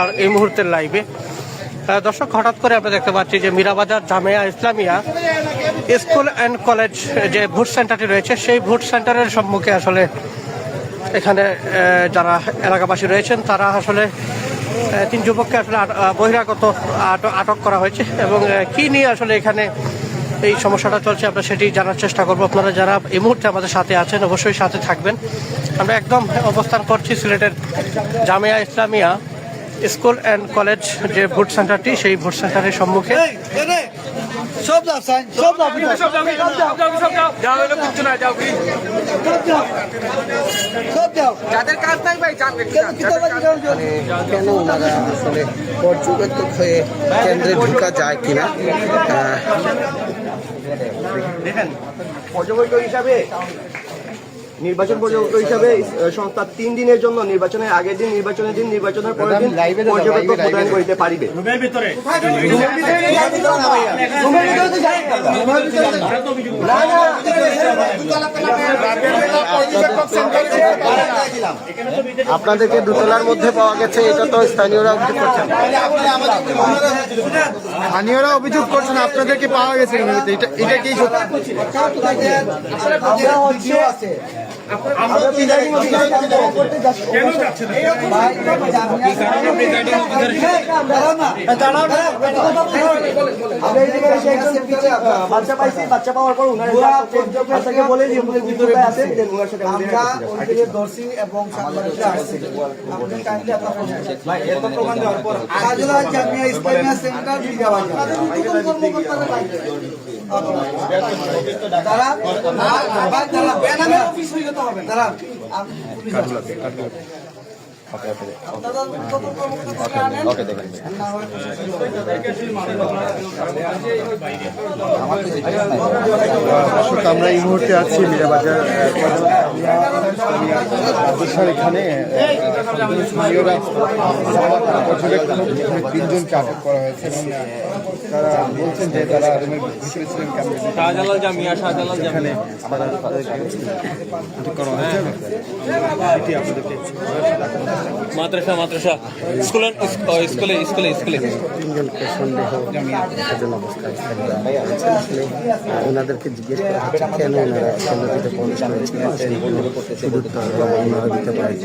আর এই মুহূর্তের লাইভে দর্শক, হঠাৎ করে আমরা দেখতে পাচ্ছি যে Mirabazar Jamia Islamia school and college যে ভোট সেন্টারটি রয়েছে, সেই ভোট সেন্টারের সম্মুখে আসলে এখানে যারা এলাকাবাসী রয়েছেন, তারা আসলে তিন যুবককে আসলে বহিরাগত আট- আটক করা হয়েছে এবং কি নিয়ে আসলে এখানে এই সমস্যাটা চলছে, আমরা সেটি জানার চেষ্টা করব। আপনারা যারা এই মুহূর্তে আমাদের সাথে আছেন, অবশ্যই সাথে থাকবেন। আমরা একদম অবস্থান করছি সিলেটের Jamia Islamia. School and college যে ভোট সেন্টারটি সেই ভোট সেন্টারের সম্মুখে। কেন ওনারা আসলে পর্যবেক্ষক হয়ে কেন্দ্রে ঢুকা যায় কিনা? দেখেন পর্যবেক্ষক হিসাবে নির্বাচন পর্যবেক্ষক হিসাবে সংস্থা তিন দিনের জন্য নির্বাচনের আগের দিন নির্বাচনের দিন নির্বাচনের পরের দিন পর্যবেক্ষক প্রদান করিতে পারিবে। আপনাদেরকে দুতলার মধ্যে পাওয়া গেছে এটা তো স্থানীয়রা অভিযোগ করছেন। স্থানীয়রা অভিযোগ করছেন আপনাদেরকে পাওয়া গেছে এটা এটা কি সত্যি? বাচ্চা পাইছি বাচ্চা পাওয়ার পর বলে ভিতরে আছে আমরা দর্শি এবং সাংবাদিকরা আসছি আমাদের কাইন্ডলি আপনার প্রমাণ দেওয়ার পর কাজলা জামিয়া ইসলামিয়া সেন্টার বিগাবাজার কর্মকর্তারা তারা ভাই তারা বেনামে অফিস হয়ে যেতে হবে তারা আমরা এই মুহূর্তে আছি মীরাবাজার এখানে স্থানীয়রা তিনজনকে আটক করা হয়েছে এবং তারা বলছেন যে তারা রুমের ভিতরে ছিলেন শাহজালাল এখানে আটক করা হয়েছে এটি আপনাদেরকে মাদ্রাসা মাদ্রাসা স্কুলে স্কুলে স্কুলে স্কুলে তিনজনকে সন্দেহ সেজন অবস্থায় ওনাদেরকে জিজ্ঞেস করা হচ্ছে কেন ওনারা প্রবেশ সেই দিতে পারেন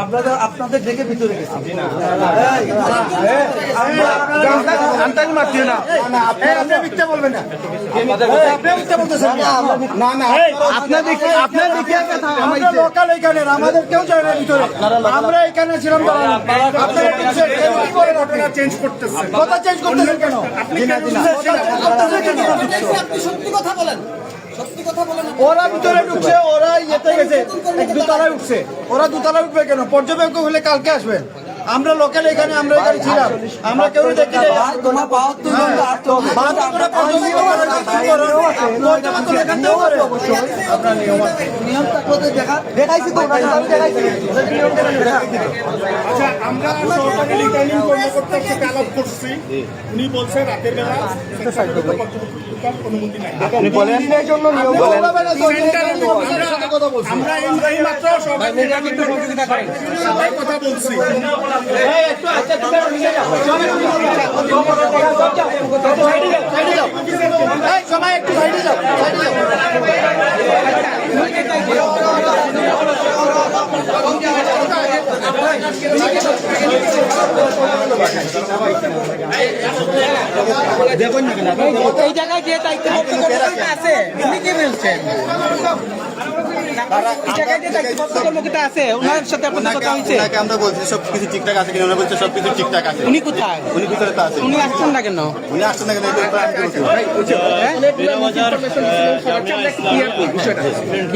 আপনাদের আপনাদের দেখে ভিতরে গেছি লোকাল এখানে আমাদের কেউ যায় না ভিতরে। আমরা এখানে ছিলাম আপনারা চেঞ্জ করতেছেন? কথা চেঞ্জ করতেছেন কেন? ওরা ভিতরে ঢুকছে ওরা ইয়েতে গেছে। এক দুতলায় উঠছে। ওরা দুতলায় উঠবে কেন? পর্যবেক্ষক হলে কালকে আসবেন। আমরা লোকাল এখানে আমরা এখানে ছিলাম। আমরা কেউ দেখি। নিয়ম আমরা এই মাত্র সবাই সবাই কথা বলছি। এই, সবাই একটু সাইডে যাও। সাইডে যাও। এই জায়গায় যে দায়িত্ব আছে উনি কি বলছেন আছে ওনার সাথে আপনার কথা হয়েছে? আমরা বলছি সব কিছু ঠিকঠাক আছে কিনা? ওরা বলছে সব কিছু ঠিকঠাক আছে। উনি কোথায়? উনি ভিতরে তো আছে। উনি আসছেন না কেন? উনি আসছেন না কেন? এটা তো আমি বলছি।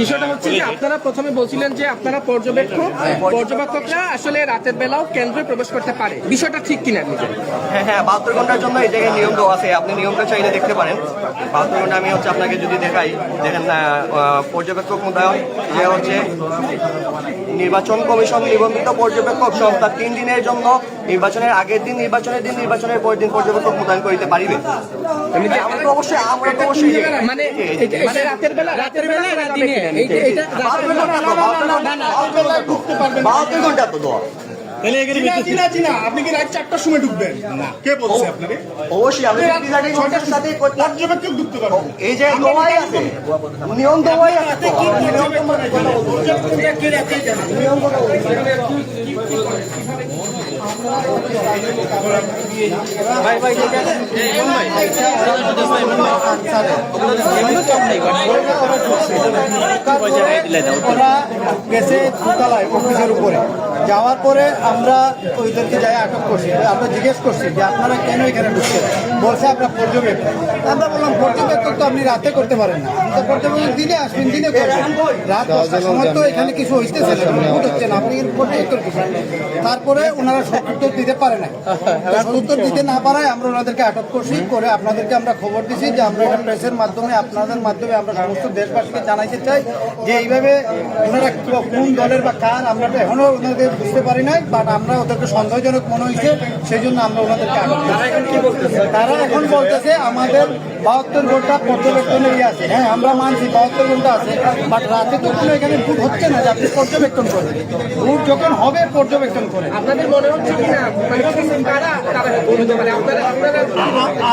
বিষয়টা হচ্ছে যে আপনারা প্রথমে বলছিলেন যে আপনারা পর্যবেক্ষক পর্যবেক্ষকরা আসলে রাতের বেলাও কেন্দ্রে প্রবেশ করতে পারে। বিষয়টা ঠিক কিনা? হ্যাঁ হ্যাঁ বাহাত্তর ঘণ্টার জন্য এই জায়গায় নিয়ম দেওয়া আছে। আপনি নিয়মটা চাইলে দেখতে পারেন। বাহাত্তর ঘণ্টা আমি হচ্ছে আপনাকে যদি দেখাই দেখেন পর্যবেক্ষক মোতায়েন যে হচ্ছে নির্বাচন কমিশন নিবন্ধিত পর্যবেক্ষক সংস্থা তিন দিনের জন্য নির্বাচনের আগের দিন নির্বাচনের দিন নির্বাচনের পরের দিন পর্যবেক্ষক প্রদান করিতে পারিবে আমরা অবশ্যই আমরা তো অবশ্যই মানে এটা- এটা রাতের বেলা রাতের বেলা না দিনে এটা রাতের বেলা বাহাত্তর ঘণ্টা তো দেওয়া জিনা, আপনি কি রাত চারটার সময় ঢুকবেন না কে বলছে আপনাকে অবশ্যই পিলারের সংস্থার সাথে পর্যবেক্ষক ঢুকতে পারবেন এই যে দোয়াই আছে নিয়ম দোয়াই আছে তো। ওরা গেছে দুতলায় অফিসের উপরে যাওয়ার পরে আমরা ওইদেরকে যাই আটক করছি। আমরা জিজ্ঞেস করছি যে আপনারা কেন এখানে ঢুকছেন বলছে আপনার পর্যবেক্ষক। আমরা বললাম, পর্যবেক্ষক তো আপনি রাতে করতে পারেন না। আপনি তো পর্যবেক্ষক দিনে আসবেন, দিনে করবেন। রাত সময় তো এখানে কিছু হইতেছে না হচ্ছে না। আপনি পর্যবেক্ষক কিসের? তারপরে ওনারা সত্যুত্তর দিতে পারে না সত্যুত্তর দিতে না পারায় আমরা ওনাদেরকে আটক করছি, করে আপনাদেরকে আমরা খবর দিছি যে আমরা এটা প্রেসের মাধ্যমে, আপনাদের মাধ্যমে আমরা সমস্ত দেশবাসীকে জানাইতে চাই যে এইভাবে ওনারা কোন দলের বা কার, আমরা তো এখনও ওনাদের বুঝতে পারি নাই বাট আমরা ওদেরকে সন্দেহজনক মনে হয়েছে সেই জন্য আমরা ওনাদেরকে তারা এখন বলতেছে আমাদের বাহাত্তর ঘণ্টা পর্যবেক্ষণে ইয়ে আছে হ্যাঁ আমরা মানছি বাহাত্তর ঘণ্টা আছে বাট রাতে তো কোনো এখানে ভোট হচ্ছে না যে আপনি পর্যবেক্ষণ করেন ভোট যখন হবে পর্যবেক্ষণ করেন আপনাদের মনে হচ্ছে কি না মানে কারা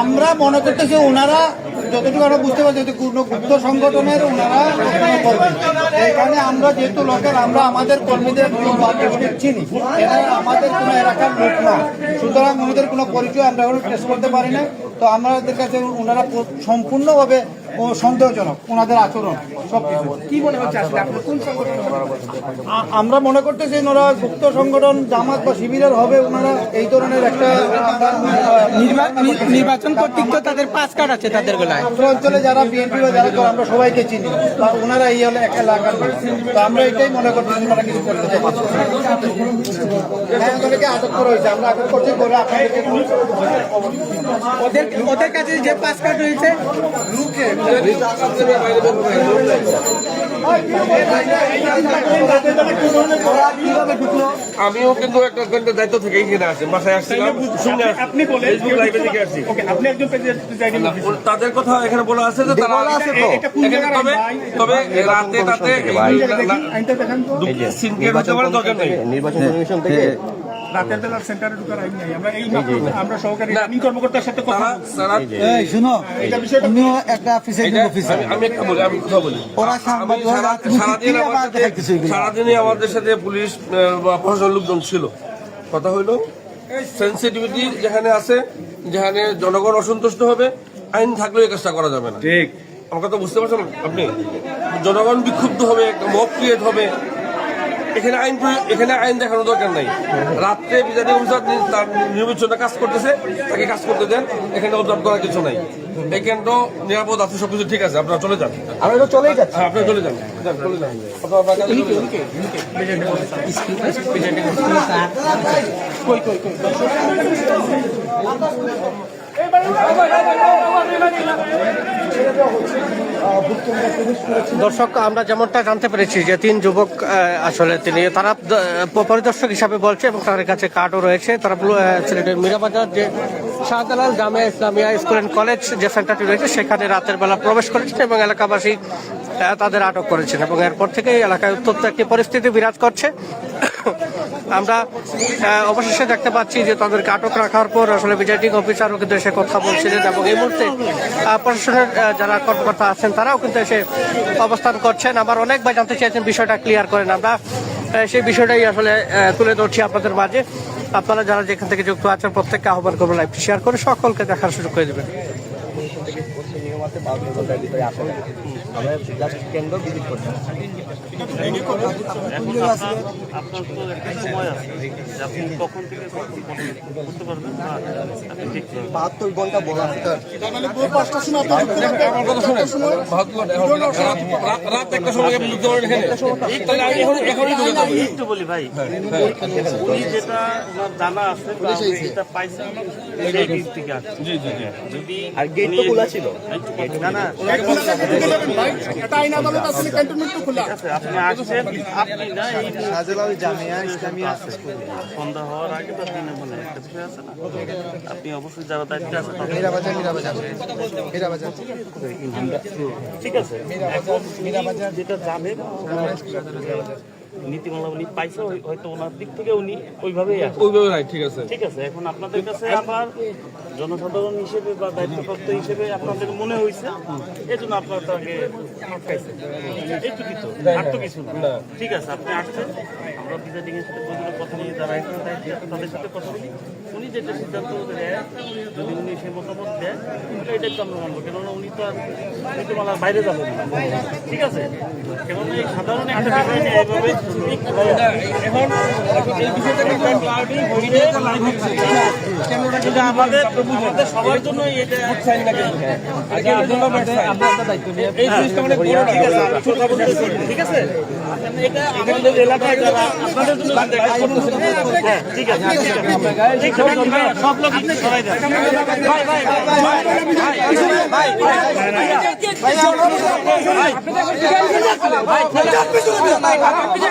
আমরা মনে করতেছি ওনারা যতটুকু আমরা বুঝতে পারছি যে কোনো গুপ্ত সংগঠনের ওনারা এখানে করবেন এখানে আমরা যেহেতু লোকের, আমরা আমাদের কর্মীদের চিনি। এরা আমাদের কোনো এলাকার লোক না। সুতরাং ওনাদের কোনো পরিচয় আমরা এখন টেস্ট করতে পারি না তো আমাদের কাছে ওনারা সম্পূর্ণভাবে ও সন্দেহজনক ওনাদের আচরণ সব কি মনে হচ্ছে আসলে আপনার কোন সংগঠন? আমরা মনে করতেছি ওনারা গুপ্ত সংগঠন জামাত বা শিবিরের হবে ওনারা এই ধরনের একটা নির্বাচন কর্তৃক তো তাদের পাঁচ কার্ড আছে তাদের গলায়। ছাত্র অঞ্চলে যারা বিএনপি বা যারা করে আমরা সবাইকে চিনি। বা ওনারা এই হলে এক এলাকার লোক। তো আমরা এটাই মনে করতেছি ওনারা কিছু করতে চাইছে। হ্যাঁ, আটক করা হয়েছে। আমরা আটক করছি করে আপনাদেরকে ওদের ওদের কাছে যে পাঁচ কার্ড রয়েছে আমিও কিন্তু একটা একটা দায়িত্ব থেকে এখানে আসি বাসায় আসছিলাম। শুনে আসছি। আপনি বলেন লাইভে থেকে আসছি আপনি একজন প্রেসিডেন্ট না, ওর- তাদের কথা এখানে বলা আছে যে তারা আছে তবে তবে রাতে তাতে সিনকেট হতে পারে দরকার নেই। নির্বাচন কমিশন থেকে রাতের বেলা সেন্টারে ঢুকার আইন নাই। আমরা এই আমরা সহকারী কর্মকর্তার সাথে কথা। তারা শুনো এটা বিষয়টা একটা অফিসের এটা- আমি- আমি একটা বলি আমি কথা বলি। ওরা সাংবাদিক সারাদিন এগুলো। সারাদিনই আমাদের সাথে পুলিশ বা প্রশাসন লোকজন ছিল। কথা হইল সেন্সিটিভিটি যেখানে আছে যেখানে জনগণ অসন্তুষ্ট হবে আইন থাকলেও এই কাজটা করা যাবে না। ঠিক। আমার কথা বুঝতে পারছেন আপনি? জনগণ বিক্ষুব্ধ হবে একটা মব ক্রিয়েট হবে। এখানে আইন এখানে আইন দেখানোর দরকার নাই। রাত্রে বিচারিক অফিসার নি- তার নির্বাচনে কাজ করতেছে তাকে কাজ করতে দেন এখানে অবজার্ভ করার কিছু নাই। এখানে তো নিরাপদ আছে সবকিছু ঠিক আছে আপনারা চলে যান। আমরা তো চলেই যাচ্ছি। হ্যাঁ আপনারা চলে যান। যান, চলে যান। আপনারা আপনার কাজে চলে যান। দর্শক, আমরা যেমনটা জানতে পেরেছি যে তিন যুবক আসলে তিনি, তারা পরিদর্শক হিসাবে বলছে এবং তাদের কাছে কার্ডও রয়েছে। তারা সিলেটের মিরাবাজার যে Shahjalal Jamia Islamia school and college যে সেন্টারটি রয়েছে, সেখানে রাতের বেলা প্রবেশ করেছে এবং এলাকাবাসী তাদের আটক করেছেন এবং এরপর থেকেই এলাকায় উত্তপ্ত একটি পরিস্থিতি বিরাজ করছে। আমরা অবশেষে দেখতে পাচ্ছি যে তাদেরকে আটক রাখার পর আসলে প্রিজাইডিং অফিসারও কিন্তু এসে কথা বলছিলেন এবং এই মুহূর্তে প্রশাসনের যারা কর্মকর্তা আছেন তারাও কিন্তু এসে অবস্থান করছেন। আবার অনেকবার জানতে চেয়েছেন বিষয়টা ক্লিয়ার করেন। আমরা সেই বিষয়টাই আসলে তুলে ধরছি আপনাদের মাঝে। আপনারা যারা যেখান থেকে যুক্ত আছেন প্রত্যেককে আহ্বান করবেন লাইভ শেয়ার করে সকলকে দেখার সুযোগ করে দেবেন। আমরা জাস্ট কেন্দ্র ভিজিট বাহাত্তর ঘণ্টা বলা বলি ভাই উনি যেটা জানা আছে যেটা পাইছি সেই দিক থেকে আসছে জি জি জি যদি আর গেট তো খোলা ছিল না না এটা আইন আদালত আসলে ক্যান্টনমেন্ট তো খোলা আপনি আসছেন। আপনি না এই জামিয়া ইসলামিয়া সন্ধ্যা হওয়ার আগে তো দিনে মনে একটা বিষয় আছে না? আপনি অবশ্যই যারা দায়িত্বে আছে ঠিক আছে। এখন উনি যেটা জানেন নীতিমালা উনি পাইছে হয়তো ওনার দিক থেকে উনি ওইভাবেই ওইভাবে নাই ঠিক আছে। ঠিক আছে এখন আপনাদের কাছে আবার জনসাধারণ হিসেবে বা দায়িত্বপ্রাপ্ত হিসেবে আপনাদের মনে হয়েছে এই জন্য আপনার তাকে আটকাইছে এইটুকুই তো আর তো কিছু না। ঠিক আছে আপনি আসছেন আমরা প্রিজাইডিং এর সাথে কথা নিয়ে যারা এখানে দায়িত্বে তাদের সাথে কথা বলি উনি যেটা সিদ্ধান্ত দেয় যদি উনি সেই মতামত দেয় এটাই তো আমরা মানবো কেননা উনি তো আর নীতিমালার বাইরে যাবেন না। ঠিক আছে কেননা এই সাধারণ একটা বিষয় নিয়ে এইভাবে আমাদের সবার জন্য এটা ঠিক আছে এটা আমাদের এলাকায় যারা আপনাদের জন্য হ্যাঁ ঠিক আছে সব লোক সবাই দেন ভাই ভাই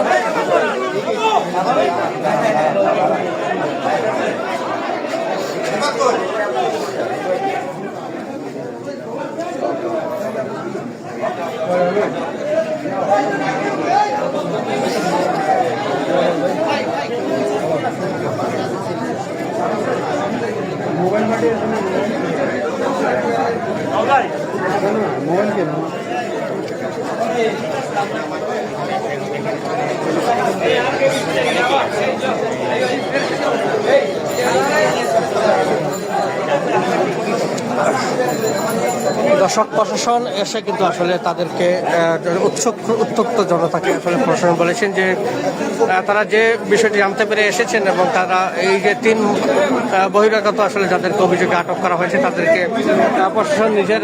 ভাই দর্শক প্রশাসন এসে কিন্তু আসলে তাদেরকে উত্তপ্ত জনতাকে আসলে প্রশাসন বলেছেন যে তারা যে বিষয়টি জানতে পেরে এসেছেন এবং তারা এই যে তিন বহিরাগত আসলে যাদেরকে অভিযোগে আটক করা হয়েছে, তাদেরকে প্রশাসন নিজের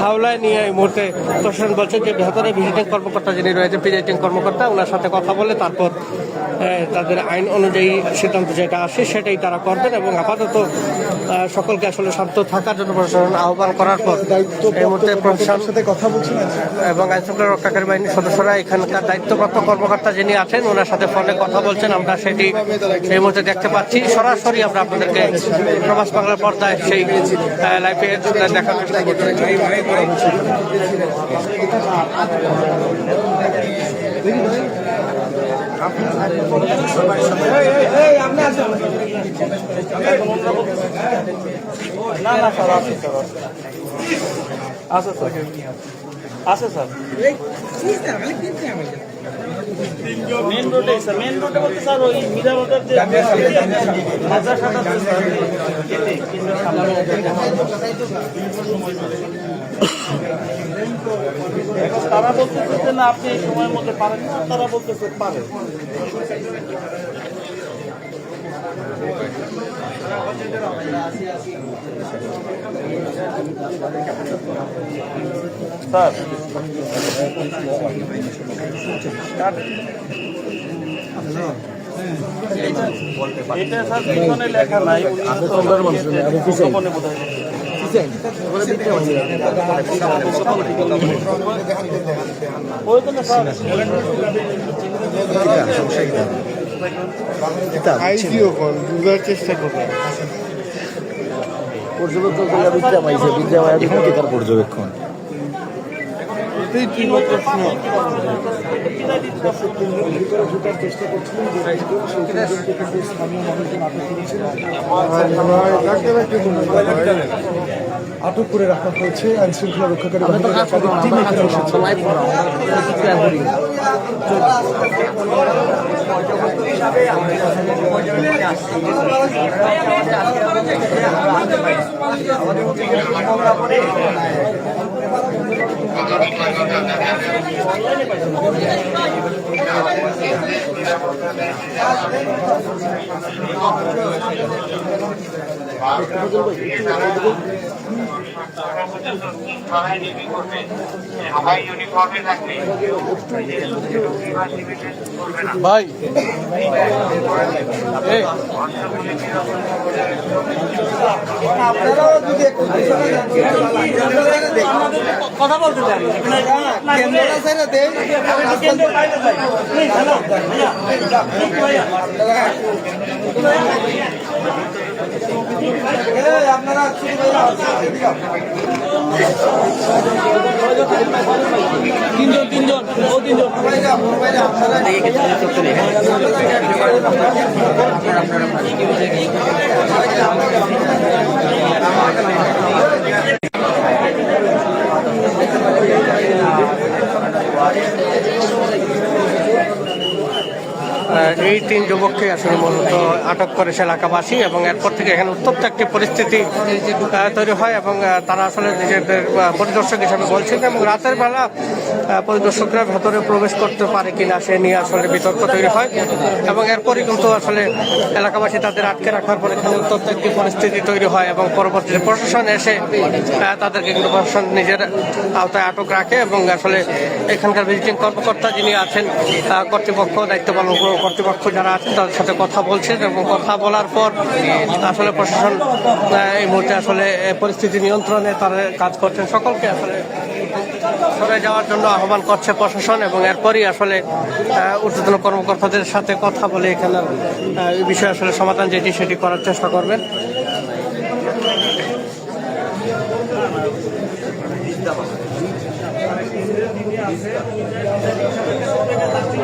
হাওলায় নিয়ে এই মুহূর্তে প্রশাসন বলছে যে ভেতরে ভিজিটিং কর্মকর্তা যিনি রয়েছে ভিজিটিং কর্মকর্তা ওনার সাথে কথা বলে তারপর তাদের আইন অনুযায়ী সিদ্ধান্ত যেটা আসে সেটাই তারা করবেন এবং আপাতত সকলকে আসলে শান্ত থাকার জন্য প্রশাসন আহ্বান করার পর এই মুহূর্তে প্রশাসন সাথে কথা বলছেন এবং আইন শৃঙ্খলা রক্ষাকারী বাহিনীর সদস্যরা এখানকার দায়িত্বপ্রাপ্ত কর্মকর্তা যিনি আছেন, ওনার সাথে ফোনে কথা বলছেন। আমরা সেটি এই মুহূর্তে দেখতে পাচ্ছি। সরাসরি আমরা আপনাদেরকে প্রবাস বাংলার পর্দায় সেই লাইভে দেখার চেষ্টা করছি। না না স্যার আছে স্যার আছে স্যার আছে রোডে স্যার রোডে স্যার ওই যে এতে, কেন্দ্রের সামনে। এখন তারা বলতেছে যে না আপনি এই সময়ের মধ্যে পারেন না। তারা বলতেছে পারেন। স্যার। এটা স্যার পিছনে লেখা নাই। বোধ হয় স্যার পর্যবেক্ষণ করলে বিক্রম আইছে বিক্রম আয় দেখুন কি তার পর্যবেক্ষণ আটক করে রাখা হয়েছে আইন শৃঙ্খলা রক্ষাকারী টিম এখানে এসেছে। আমরা পর্যবেক্ষণে আসছি সবাই ইউনিফর্মে থাকবে ভাই কথা বলতে কেন্দ্রটা তিনজন তিনজন ও তিনজন আপনারা এই তিন যুবককে আসলে মূলত আটক করেছে এলাকাবাসী এবং এরপর থেকে এখানে উত্তপ্ত একটি পরিস্থিতি তৈরি হয় এবং তারা আসলে নিজেদের পরিদর্শক হিসাবে বলছেন এবং রাতের বেলা পরিদর্শকরা ভেতরে প্রবেশ করতে পারে কিনা সে নিয়ে আসলে বিতর্ক তৈরি হয় এবং এরপরই কিন্তু আসলে এলাকাবাসী তাদের আটকে রাখার পর এখানে উত্তপ্ত একটি পরিস্থিতি তৈরি হয় এবং পরবর্তীতে প্রশাসন এসে তাদেরকে কিন্তু প্রশাসন নিজের আওতায় আটক রাখে এবং আসলে এখানকার ভিজিটিং কর্মকর্তা যিনি আছেন কর্তৃপক্ষ দায়িত্ব পালন কর- কর্তৃপক্ষ যারা আছেন তাদের সাথে কথা বলছেন এবং কথা বলার পর আসলে প্রশাসন এই মুহূর্তে আসলে পরিস্থিতি নিয়ন্ত্রণে তারা কাজ করছেন। সকলকে আসলে সরে যাওয়ার জন্য আহ্বান করছে প্রশাসন এবং এরপরই আসলে ঊর্ধ্বতন কর্মকর্তাদের সাথে কথা বলে এখানে এই বিষয়ে আসলে সমাধান যেটি সেটি করার চেষ্টা করবেন।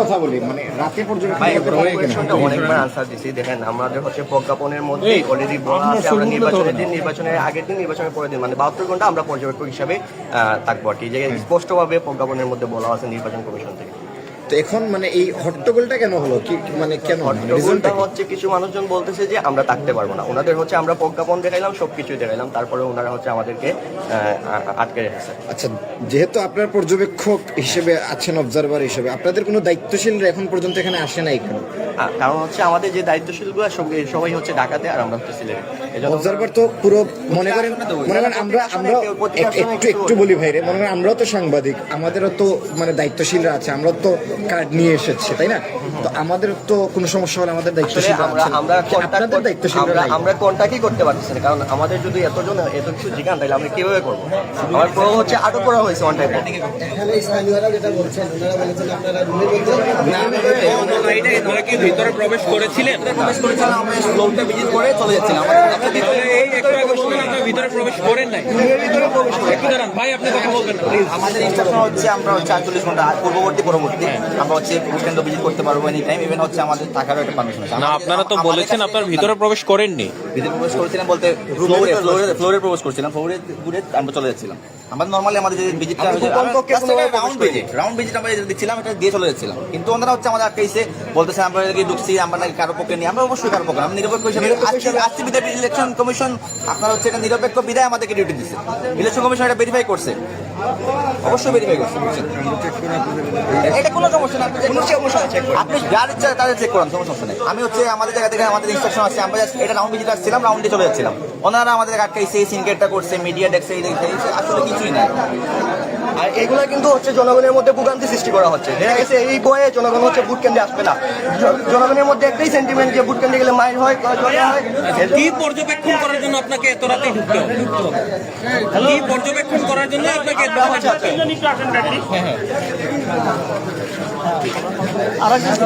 কথা বলি মানে রাতে পর্যন্ত অনেকবার আনসার দিছি। দেখেন আমাদের হচ্ছে প্রজ্ঞাপনের মধ্যে অলরেডি বলা আছে আমরা নির্বাচনের দিন নির্বাচনের আগের দিন নির্বাচনের পরের দিন মানে বাহাত্তর ঘণ্টা আমরা পর্যবেক্ষক হিসাবে থাকব আর কি। যে স্পষ্টভাবে প্রজ্ঞাপনের মধ্যে বলা আছে নির্বাচন কমিশন থেকে। তো এখন মানে এই হট্টগোলটা কেন হলো? কি মানে কেন? রিজনটা হট্টগোলটা হচ্ছে কিছু মানুষজন বলতেছে যে আমরা থাকতে পারব না। ওনাদের হচ্ছে আমরা প্রজ্ঞাপন দেখাইলাম সবকিছু দেখাইলাম। তারপরে ওনারা হচ্ছে আমাদেরকে আটকে রেখেছে। আচ্ছা যেহেতু আপনার পর্যবেক্ষক হিসেবে আছেন অবজারভার হিসেবে আপনাদের কোনো দায়িত্বশীলরা এখন পর্যন্ত এখানে আসে নাই কেন? কারণ হচ্ছে আমাদের যে দায়িত্বশীলগুলো সব- সবাই হচ্ছে ঢাকাতে আর আমরা হচ্ছে সিলেটে অবজারভার তো পুরো মনে করেন মনে করেন আমরা আমরা একটু একটু বলি ভাইরে মনে করেন আমরাও তো সাংবাদিক আমাদেরও তো মানে দায়িত্বশীলরা আছে আমরাও তো কার্ড নিয়ে এসেছি তাই না তো আমাদের তো কোনো সমস্যা হলে আমাদের আসলে দায়িত্বশীলরা আমরা। আমরা আপনাদের দায়িত্বশীলরা আমরা। আমরা কন্ট্যাক্টই করতে পারতেছি না কারণ আমাদের যদি এতজন এত কিছু জিজ্ঞান তাহলে আমরা কীভাবে করব আমার পুরো হচ্ছে আটক করা হয়েছে ওয়ান টাইপ এখানে স্থানীয়রা যেটা বলছেন ওনারা বলেছেন আপনারা রুমে কি ভিতরে প্রবেশ করেছিলেন? প্রবেশ করেছিলাম আমরা ফ্লোরটা ভিজিট করে চলে যাচ্ছিলাম। এই একটু আগে বললেন আপনারা ভিতরে প্রবেশ করেন নাই? একটু দাঁড়ান ভাই আপনি কথা বলবেন না। আমাদের ইনস্ট্রাকশন হচ্ছে আমরা হচ্ছে আটচল্লিশ ঘণ্টা পূর্ববর্তী পরবর্তী আমরা হচ্ছে কেন্দ্র ভিজিট করতে পারব এনি টাইম ইভেন হচ্ছে আমাদের থাকারও একটা পারমিশন আছে। না আপনারা তো বলেছেন আপনারা ভিতরে প্রবেশ করেননি। ভিতরে প্রবেশ করেছিলাম বলতে ফ্লোরে ফ্লোরে ফ্লোরে প্রবেশ করছিলাম ফ্লোরে ঘুরে আমরা চলে যাচ্ছিলাম। আমরা নর্মালি আমাদের যে ভিজিটটা রাউন্ড ভিজিট রাউন্ড ভিজিট আমরা যেটা দিচ্ছিলাম এটা দিয়ে চলে যাচ্ছিলাম। কিন্তু ওনারা হচ্ছে আমাদের আটকাইছে বলতেছে আমরা এদিকে ঢুকছি আমরা নাকি কারও পক্ষে নিই আমরা অবশ্যই কারও পক্ষে। আমরা নিরপেক্ষ হিসেবে ইলেকশন কমিশন আপনার হচ্ছে এটা নিরপেক্ষ বিদায় আমাদেরকে ডিউটি দিচ্ছে। ইলেকশন কমিশন এটা ভেরিফাই করছে। অবশ্যই ভেরিফাই করছি এটা কোনো সমস্যা না আপনি কোনো সমস্যা আপনি যার ইচ্ছা তাদের চেক করান কোনো সমস্যা নেই। আমি হচ্ছে আমাদের জায়গা থেকে আমাদের ইনস্ট্রাকশন আছে আমরা এটা রাউন্ড ভিজিট আসছিলাম রাউন্ডে চলে যাচ্ছিলাম। ওনারা আমাদের আটকাইছে এই সিনকেটটা করছে মিডিয়া দেখছে এই দেখছে আসলে কিছুই নাই। আর এগুলো কিন্তু হচ্ছে জনগণের মধ্যে ভোগান্তি সৃষ্টি করা হচ্ছে। দেখা গেছে এই বয়ে জনগণ হচ্ছে ভোট কেন্দ্রে আসবে না। জনগণের মধ্যে একটাই সেন্টিমেন্ট যে ভোট কেন্দ্রে গেলে মাইর হয় হয়। কি পর্যবেক্ষণ করার জন্য আপনাকে এত রাতে ঢুকতে হবে? কি পর্যবেক্ষণ করার জন্য আপনাকে এত রাতে ঢুকতে হবে?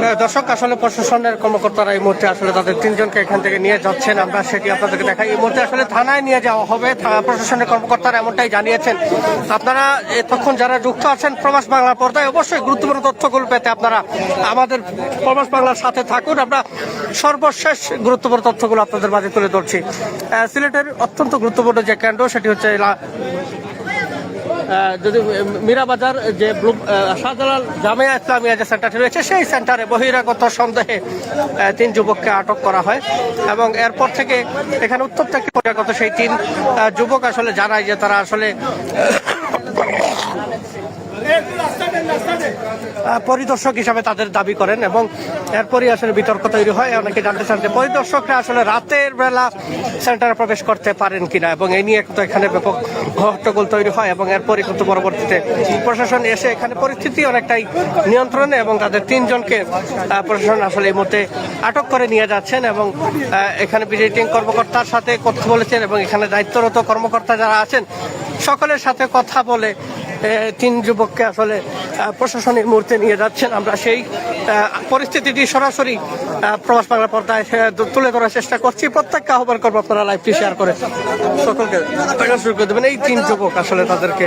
হ্যাঁ, দর্শক আসলে প্রশাসনের কর্মকর্তারা এই মুহূর্তে আসলে তাদের তিনজনকে এখান থেকে নিয়ে যাচ্ছেন। আমরা সেটি আপনাদেরকে দেখাই। এই মুহূর্তে আসলে থানায় নিয়ে যাওয়া হবে। প্রশাসনের কর্মকর্তারা এমনটাই জানিয়েছেন। আপনারা এতক্ষণ যারা যুক্ত আছেন প্রবাস বাংলার পর্দায় অবশ্যই গুরুত্বপূর্ণ তথ্যগুলো পেতে আপনারা আমাদের প্রবাস বাংলার সাথে থাকুন। আমরা সর্বশেষ গুরুত্বপূর্ণ তথ্যগুলো আপনাদের মাঝে তুলে ধরছি। সিলেটের অত্যন্ত গুরুত্বপূর্ণ যে কেন্দ্র সেটি হচ্ছে যদি মীরাবাজার যে শাহজালাল জামিয়া ইসলামিয়া যে সেন্টারটি রয়েছে, সেই সেন্টারে বহিরাগত সন্দেহে তিন যুবককে আটক করা হয়। এবং এরপর থেকে এখানে উত্তপ্ত একটি বহিরাগত সেই তিন যুবক আসলে জানায় যে তারা আসলে পরিদর্শক হিসাবে তাদের দাবি করেন এবং এরপরই আসলে বিতর্ক তৈরি হয়। অনেকে জানতে চান যে পরিদর্শকরা আসলে রাতের বেলা সেন্টারে প্রবেশ করতে পারেন কিনা এবং এই নিয়ে কিন্তু এখানে ব্যাপক হট্টগোল তৈরি হয় এবং এরপরই কিন্তু পরবর্তীতে প্রশাসন এসে এখানে পরিস্থিতি অনেকটাই নিয়ন্ত্রণে এবং তাদের তিনজনকে প্রশাসন আসলে এই মধ্যে আটক করে নিয়ে যাচ্ছেন এবং এখানে ভিজিটিং কর্মকর্তার সাথে কথা বলেছেন এবং এখানে দায়িত্বরত কর্মকর্তা যারা আছেন সকলের সাথে কথা বলে তিন যুবককে আসলে আহ, প্রশাসনের মুহূর্তে নিয়ে যাচ্ছেন। আমরা সেই পরিস্থিতিটি সরাসরি প্রবাস বাংলা পর্দায় তুলে ধরার চেষ্টা করছি। প্রত্যেককে আহ্বান করব আপনারা লাইভটি শেয়ার করে। সকলকে শুরু করে দেবেন। এই তিন যুবক আসলে তাদেরকে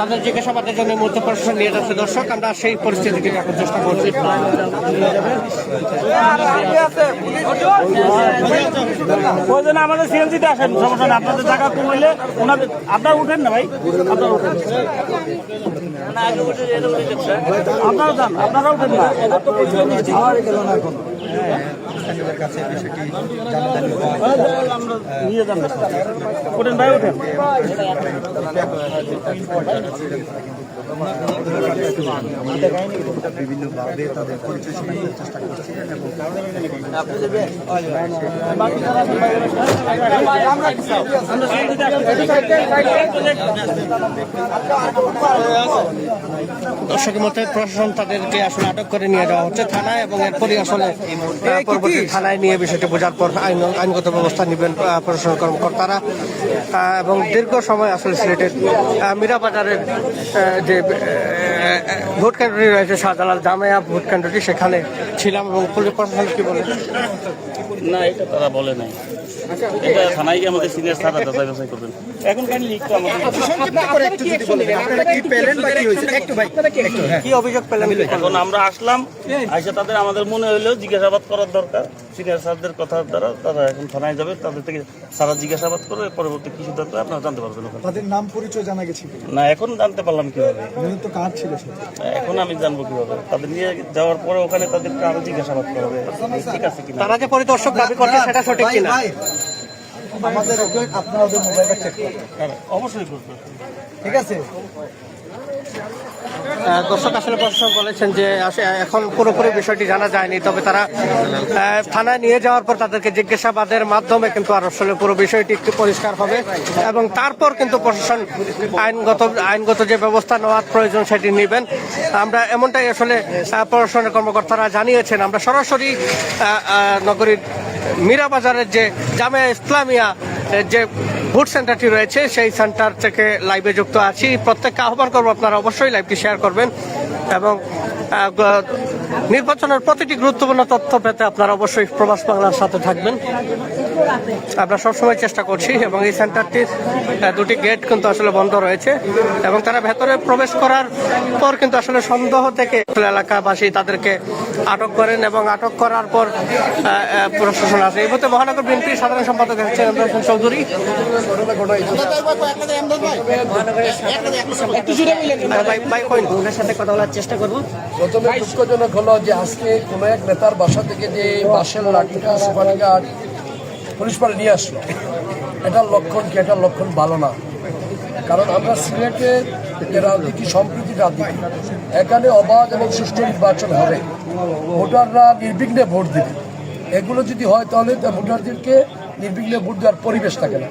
তাদের জিজ্ঞাসাবাদের জন্য প্রশাসন নিয়ে যাচ্ছে দর্শক আমরা সেই পরিস্থিতিকে দেখার চেষ্টা করছি। প্রয়োজন আমাদের সিএনজিতে আসেন, সমস্যা আপনাদের জায়গা কমাইলে ওনাদের আপনারা উঠেন না ভাই? আপনারা উঠেন। আপনারা যান আপনারা উঠেন না। নিয়ে যান। উঠেন ভাই উঠেন দর্শকের মধ্যে প্রশাসন তাদেরকে আসলে আটক করে নিয়ে যাওয়া হচ্ছে থানায় এবং এরপরই আসলে পরবর্তী থানায় নিয়ে বিষয়টি বোঝার পর আইন আইনগত ব্যবস্থা নেবেন প্রশাসন কর্মকর্তারা। এবং দীর্ঘ সময় আসলে সিলেটের আহ, মীরাবাজারের যে ভোট কেন্দ্রটি রয়েছে শাহজালাল জামায়া ভোট কেন্দ্রটি। সেখানে ছিলাম এবং পুলিশ প্রশাসন কি বলে না, এটা তারা বলে নাই। এটা থানায় গিয়ে আমাদের সিনিয়র স্যার যাচাই বাছাই করবেন। এখন কাইন্ডলি একটু আমাদের কি অভিযোগ পেলেন? এখন আমরা আসলাম আইসা তাদের আমাদের মনে হইলেও জিজ্ঞাসাবাদ করার দরকার। সিনিয়র স্যারদের কথার দ্বারা তারা এখন থানায় যাবে তাদের থেকে সারা জিজ্ঞাসাবাদ করে পরবর্তী কি সিদ্ধান্ত আপনারা জানতে পারবেন তাদের নাম পরিচয় জানা গেছে না এখন জানতে পারলাম কীভাবে। তো কার ছিল এখন আমি জানব কীভাবে। তাদের নিয়ে যাওয়ার পরে ওখানে তাদেরকে আরও জিজ্ঞাসাবাদ করা হবে। ঠিক আছে কিনা? তারা যে পরিদর্শক দাবি করছে সেটা সঠিক কিনা? আমাদের আপনারা ওদের মোবাইলটা চেক করুন হ্যাঁ, অবশ্যই করবে ঠিক আছে? দর্শক আসলে প্রশাসন বলেছেন যে এখন পুরোপুরি বিষয়টি জানা যায়নি, তবে তারা থানায় নিয়ে যাওয়ার পর তাদেরকে জিজ্ঞাসাবাদের মাধ্যমে কিন্তু আর আসলে পুরো বিষয়টি একটু পরিষ্কার হবে। এবং তারপর কিন্তু প্রশাসন আইনগত আইনগত যে ব্যবস্থা নেওয়ার প্রয়োজন সেটি নেবেন। আমরা এমনটাই আসলে প্রশাসনের কর্মকর্তারা জানিয়েছেন। আমরা সরাসরি নগরীর মীরাবাজারের যে জামিয়া ইসলামিয়া যে ভোট সেন্টারটি রয়েছে, সেই সেন্টার থেকে লাইভে যুক্ত আছি। প্রত্যেককে আহ্বান করব, আপনারা অবশ্যই লাইভটি শেয়ার করবেন এবং নির্বাচনের প্রতিটি গুরুত্বপূর্ণ তথ্য পেতে আপনারা অবশ্যই প্রবাস বাংলার সাথে থাকবেন। আমরা সবসময় চেষ্টা করছি এবং এই সেন্টারটির দুটি গেট কিন্তু আসলে বন্ধ রয়েছে এবং তারা ভেতরে প্রবেশ করার পর কিন্তু আসলে সন্দেহ থেকে এলাকাবাসী তাদেরকে আটক করেন এবং আটক করার পর প্রশাসন আছে এই মুহূর্তে মহানগর বিএনপির সাধারণ সম্পাদক হচ্ছেন হোসেন চৌধুরী। ভাই ভাই ওনার সাথে কথা বলার চেষ্টা করব। প্রথমে দুঃখজনক হলো যে আজকে কোনো এক নেতার বাসা থেকে যে বাসের লাঠিটা সুপারিকা পুলিশ পাল নিয়ে আসলো, এটার লক্ষণ কি? এটার লক্ষণ ভালো না। কারণ আমরা সিলেটের যে রাজনীতি, সম্প্রীতি রাজনীতি, এখানে অবাধ এবং সুষ্ঠু নির্বাচন হবে। ভোটাররা নির্বিঘ্নে ভোট দেবে। এগুলো যদি হয় তাহলে ভোটারদেরকে নির্বিঘ্নে ভোট দেওয়ার পরিবেশ থাকে না।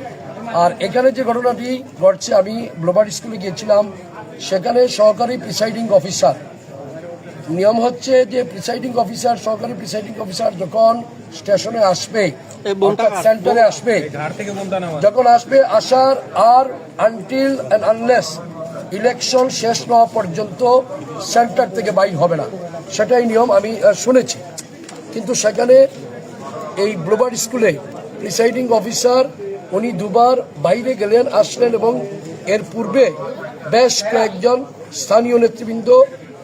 আর এখানে যে ঘটনাটি ঘটছে, আমি গ্লোবাল স্কুলে গিয়েছিলাম, সেখানে সহকারী প্রিসাইডিং অফিসার নিয়ম হচ্ছে যে প্রিসাইডিং অফিসার সহকারী প্রিসাইডিং অফিসার যখন স্টেশনে আসবে সেন্টারে আসবে যখন আসবে আসার আর আনটিল অ্যান্ড আনলেস ইলেকশন শেষ না হওয়া পর্যন্ত সেন্টার থেকে বাইর হবে না। সেটাই নিয়ম আমি শুনেছি। কিন্তু সেখানে এই ব্লোবার স্কুলে প্রিসাইডিং অফিসার উনি দুবার বাইরে গেলেন আসলেন এবং এর পূর্বে বেশ কয়েকজন স্থানীয় নেতৃবৃন্দ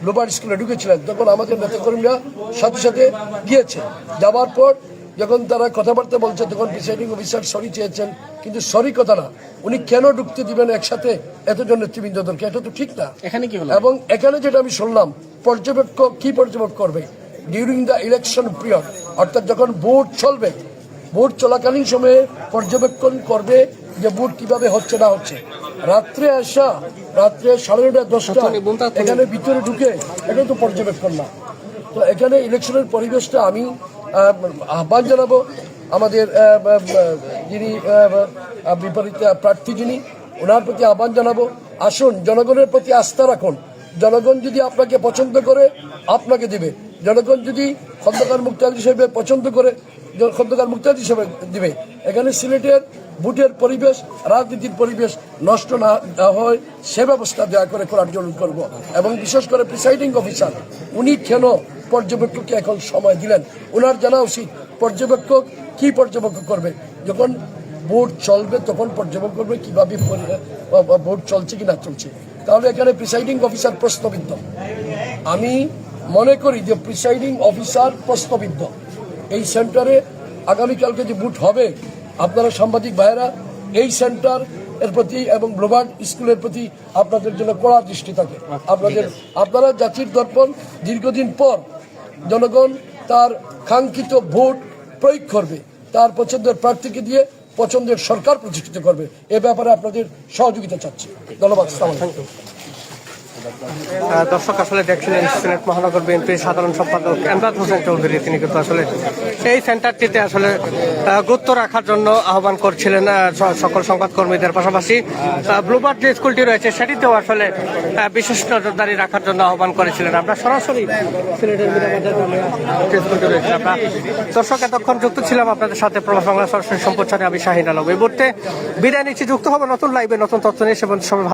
গ্লোবাল স্কুলে ঢুকেছিলেন তখন আমাদের নেতাকর্মীরা সাথে সাথে গিয়েছে। যাওয়ার পর যখন তারা কথাবার্তা বলছে তখন প্রিসাইডিং অফিসার সরি চেয়েছেন কিন্তু সরি কথা না উনি কেন ঢুকতে দিবেন একসাথে এতজন নেতৃবৃন্দদেরকে? এটা তো ঠিক না। এখানে কি হলো? এবং এখানে যেটা আমি শুনলাম পর্যবেক্ষক কি পর্যবেক্ষক করবে? ডিউরিং দ্য ইলেকশন পিরিয়ড অর্থাৎ যখন ভোট চলবে ভোট চলাকালীন সময়ে পর্যবেক্ষণ করবে যে ভোট কীভাবে হচ্ছে না হচ্ছে। রাত্রে আসা রাত্রে সাড়ে নটা দশটা এখানে ভিতরে ঢুকে এটা তো পর্যবেক্ষণ না। তো এখানে ইলেকশনের পরিবেশটা আমি আহ্বান জানাব আমাদের যিনি বিপরীত প্রার্থী যিনি ওনার প্রতি আহ্বান জানাব। আসুন জনগণের প্রতি আস্থা রাখুন। জনগণ যদি আপনাকে পছন্দ করে আপনাকে দিবে। জনগণ যদি খন্দকার মুক্তাদ হিসেবে পছন্দ করে খন্দকার মুক্তাদ হিসেবে দিবে। এখানে সিলেটের বুটের পরিবেশ, রাজনীতির পরিবেশ নষ্ট না হয়, সে ব্যবস্থা দেওয়া করে করার জন্য করব। এবং বিশেষ করে প্রিসাইডিং অফিসার উনি কেন পর্যবেক্ষককে এখন সময় দিলেন? ওনার জানা উচিত, পর্যবেক্ষক কি পর্যবেক্ষক করবে? যখন ভোট চলবে, তখন পর্যবেক্ষণ করবে কীভাবে ভোট চলছে কি না চলছে তাহলে এখানে প্রিসাইডিং অফিসার প্রশ্নবিদ্ধ। আমি মনে করি যে প্রিসাইডিং অফিসার প্রশ্নবিদ্ধ। এই সেন্টারে আগামীকালকে যে ভোট হবে আপনারা সাংবাদিক ভাইয়েরা এই সেন্টার এর প্রতি এবং ব্লোবার্ড স্কুলের প্রতি আপনাদের জন্য কড়া দৃষ্টি থাকে। আপনাদের আপনারা জাতির দর্পণ দীর্ঘদিন পর জনগণ তার কাঙ্ক্ষিত ভোট প্রয়োগ করবে তার পছন্দের প্রার্থীকে দিয়ে পছন্দের সরকার প্রতিষ্ঠিত করবে। এ ব্যাপারে আপনাদের সহযোগিতা চাচ্ছি। ধন্যবাদ দর্শক, আসলে দেখছিলেন সিলেট মহানগর বিএনপির সাধারণ সম্পাদক এমরাদ হোসেন চৌধুরী। তিনি কিন্তু আসলে এই সেন্টারটিতে আসলে গুরুত্ব রাখার জন্য আহ্বান করছিলেন সকল সংবাদকর্মীদের পাশাপাশি। ব্লুবার্ড যে স্কুলটি রয়েছে, সেটিতেও আসলে বিশেষ নজরদারি রাখার জন্য আহ্বান করেছিলেন। আমরা সরাসরি দর্শক, এতক্ষণ যুক্ত ছিলাম আপনাদের সাথে প্রভাস বাংলা সরাসরি সম্প্রচারে আমি শাহিন আলম। এই মুহূর্তে বিদায় নিচ্ছি, যুক্ত হবে নতুন লাইভে নতুন তথ্য নিয়ে। সে সবাই